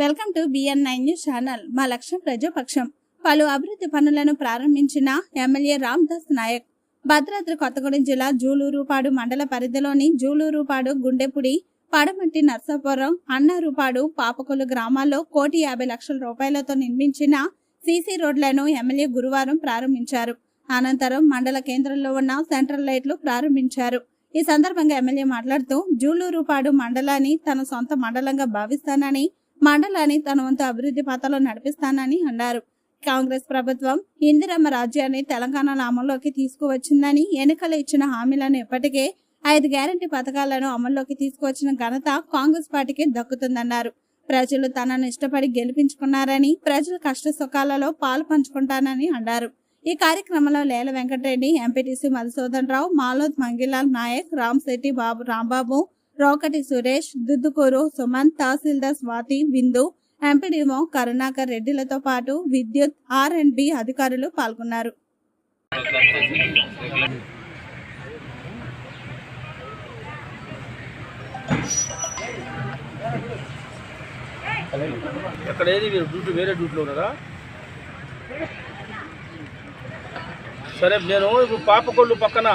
Welcome to BN nine news channel. మా లక్ష్యం ప్రజాపక్షం. పలు అభివృద్ధి పనులను ప్రారంభించిన ఎమ్మెల్యే రామ్దాస్ నాయక్. భద్రాద్రి కొత్తగూడెం జిల్లా జూలూరుపాడు మండల పరిధిలోని జూలూరుపాడు గుండెపుడి పడమట్టి నర్సాపురం అన్నారుపాడు పాపకొలు గ్రామాల్లో కోటి యాభై లక్షల రూపాయలతో నిర్మించిన సీసీ రోడ్లను ఎమ్మెల్యే గురువారం ప్రారంభించారు. అనంతరం మండల కేంద్రంలో ఉన్న సెంట్రల్ లైట్లు ప్రారంభించారు. ఈ సందర్భంగా ఎమ్మెల్యే మాట్లాడుతూ జూలూరుపాడు మండలాన్ని తన సొంత మండలంగా భావిస్తానని మండలాన్ని తన వంతు అభివృద్ధి పథంలో నడిపిస్తానని అన్నారు. కాంగ్రెస్ ప్రభుత్వం ఇందిరమ్మ రాజ్యాన్ని తెలంగాణలో అమల్లోకి తీసుకువచ్చిందని ఎన్నికలు ఇచ్చిన హామీలను ఇప్పటికే ఐదు గ్యారంటీ పథకాలను అమల్లోకి తీసుకువచ్చిన ఘనత కాంగ్రెస్ పార్టీకి దక్కుతుందన్నారు. ప్రజలు తనను ఇష్టపడి గెలిపించుకున్నారని ప్రజల కష్ట సుఖాలలో పాలు పంచుకుంటానని అన్నారు. ఈ కార్యక్రమంలో లేల వెంకటరెడ్డి ఎంపీటీసీ మధుసూదన్ రావు మాలోద్ మంగిలాల్ నాయక్ రామ్శెట్టి బాబు రాంబాబు రోకటి సురేష్ దుద్దుకూరు సుమన్ తహసీల్దార్ స్వాతి బిందు ఎంపీడీఓ కరుణాకర్ రెడ్డిలతో పాటు విద్యుత్ ఆర్ అండ్ బి అధికారులు పాల్గొన్నారు. ఎక్కడ ఏది మీరు డ్యూటీ వేరే డ్యూటీలో ఉన్నారా? సరే నేను ఇప్పుడు పాపకొల్లు పక్కన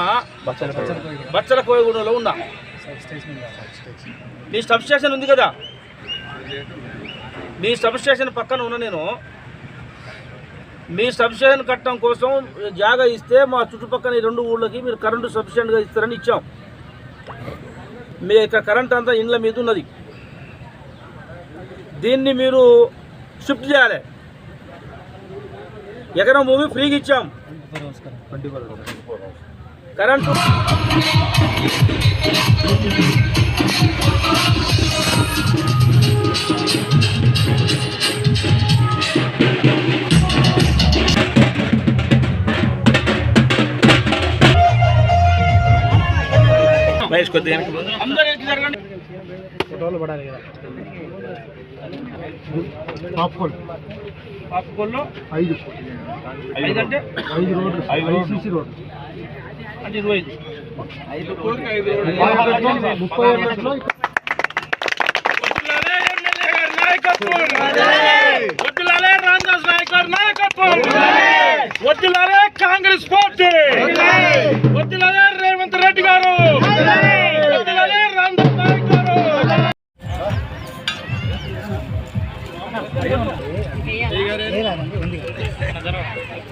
బచ్చల కోయగూడలో ఉన్నా. మీ సబ్ స్టేషన్ ఉంది కదా? మీ సబ్ స్టేషన్ పక్కన ఉన్న నేను. మీ సబ్ స్టేషన్ కట్టడం కోసం జాగా ఇస్తే మా చుట్టుపక్కల ఈ రెండు ఊళ్ళకి మీరు కరెంటు సఫిషియెంట్గా ఇస్తారని ఇచ్చాం. మీ యొక్క కరెంట్ అంతా ఇండ్ల మీద ఉన్నది. దీన్ని మీరు షిఫ్ట్ చేయాలి. ఎకరం భూమి ఫ్రీగా ఇచ్చాం. కరెంటు అందరూ ఎక్కి జరగండి పాప్కార్న్. పాపకొల్లు ఐదు. ఐదు అంటే? ఐదు రోడ్లు. ఐదు సీసీ రోడ్లు. అంటే ఇరవై ఐదు. ముప్పై ఒకటిలో వద్దులాలే రామదాస్ నాయక్ గారి నాయకత్వం. వద్దులాలే కాంగ్రెస్ పార్టీ. వద్దులాలే రేవంత్ రెడ్డి గారు.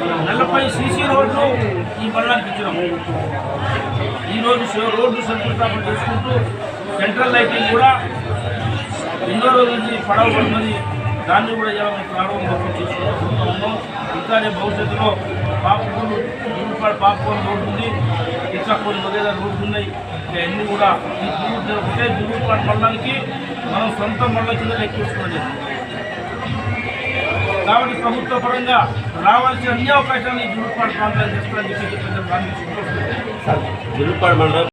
నలభై సీసీ రోడ్లు ఈ మండలానికి ఇచ్చినాం. ఈరోజు శివ- రోడ్డు శంకుస్థాపన చేసుకుంటూ సెంట్రల్ లైటింగ్ కూడా ఎన్నో రోజుల నుంచి పడవ పడుతుంది. దాన్ని కూడా ఇలా మేము ప్రారంభం చేసుకుంటున్నాము. ఉన్నాం ఇంకా రేపు భవిష్యత్తులో పాపకోన్ జూరుపాడు పాపకోన్ రోడ్డు ఉంది. ఇంకా కొన్ని వగేరా రోడ్లు ఉన్నాయి. ఇంకా అన్నీ కూడా ఈ జూరు ఒకటే జూరుపాడు మండలానికి మనం సొంత మండలం కింద లెక్కేసుకున్నది కాబట్టి ప్రభుత్వ పరంగా రావాల్సిన అన్ని అవకాశాలు ఈ జూరుపాడు ప్రాంతానికి తెచ్చుకోవడానికి చెప్పి ప్రజలు